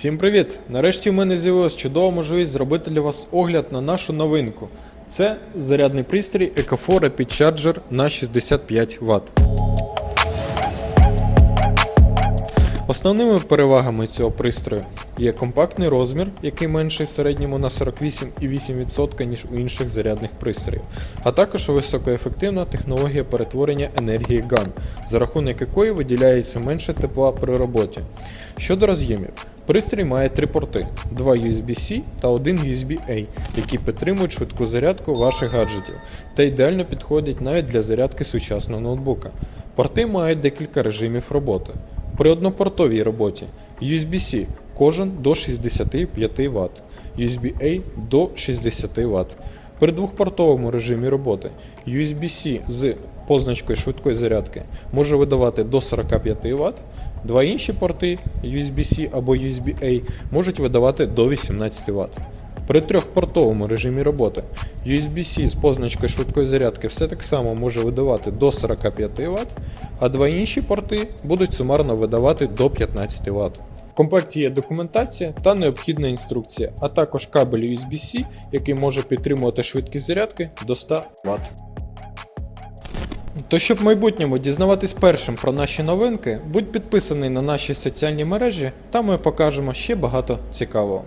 Всім привіт! Нарешті в мене з'явилась чудова можливість зробити для вас огляд на нашу новинку. Це зарядний пристрій Ecofor Rapid Charger на 65 Вт. Основними перевагами цього пристрою є компактний розмір, який менший в середньому на 48,8% ніж у інших зарядних пристроїв, а також високоефективна технологія перетворення енергії GAN, за рахунок якої виділяється менше тепла при роботі. Щодо роз'ємів, пристрій має три порти: два USB-C та один USB-A, які підтримують швидку зарядку ваших гаджетів та ідеально підходять навіть для зарядки сучасного ноутбука. Порти мають декілька режимів роботи. При однопортовій роботі USB-C кожен до 65 Вт, USB-A до 60 Вт. При двохпортовому режимі роботи USB-C з позначкою швидкої зарядки може видавати до 45 Вт, два інші порти USB-C або USB-A можуть видавати до 18 Вт. При трьохпортовому режимі роботи USB-C з позначкою швидкої зарядки все так само може видавати до 45 Вт, а два інші порти будуть сумарно видавати до 15 Вт. В комплекті є документація та необхідна інструкція, а також кабель USB-C, який може підтримувати швидкість зарядки до 100 Вт. То щоб в майбутньому дізнаватись першим про наші новинки, будь підписаний на наші соціальні мережі, там ми покажемо ще багато цікавого.